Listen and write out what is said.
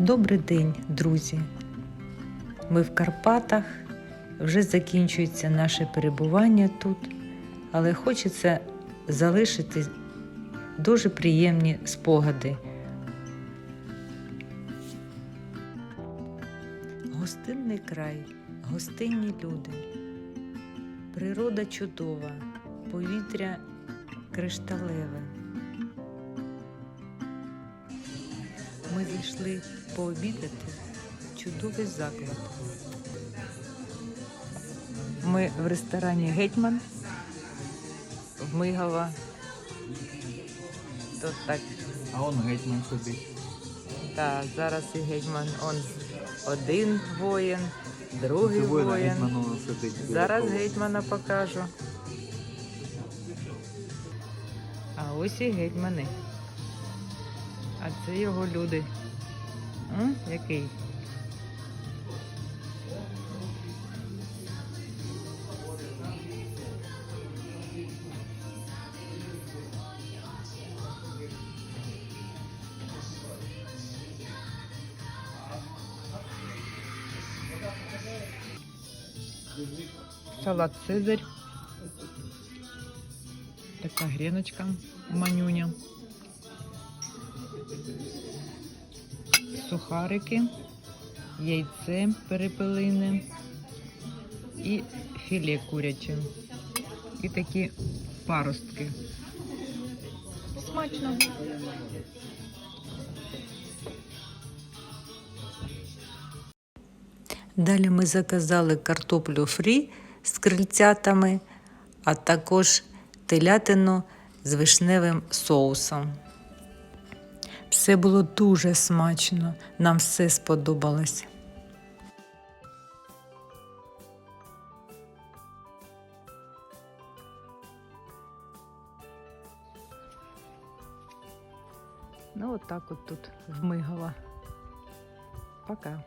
Добрий день, друзі! Ми в Карпатах. Вже закінчується наше перебування тут, але хочеться залишити дуже приємні спогади. Гостинний край, гостинні люди, природа чудова, повітря кришталеве. Ми зайшли пообідати в чудовий заклад. Ми в ресторані Гетьман в Мигова. То так, А он гетьман собі. та зараз і гетьман. Он один воїн, другий Це воїн, сидить. біля Зараз гетьмана покажу. А ось і гетьмани. А це його люди. М? Який? Салат Цезарь. Така гріночка манюня. Сухарики, яйце перепелине і філе куряче. І такі паростки. Смачно. Далі ми заказали картоплю фрі з крильцятами, а також телятину з вишневим соусом. Все було дуже смачно, нам все сподобалось. Ну, от так от тут вмигала. Пока.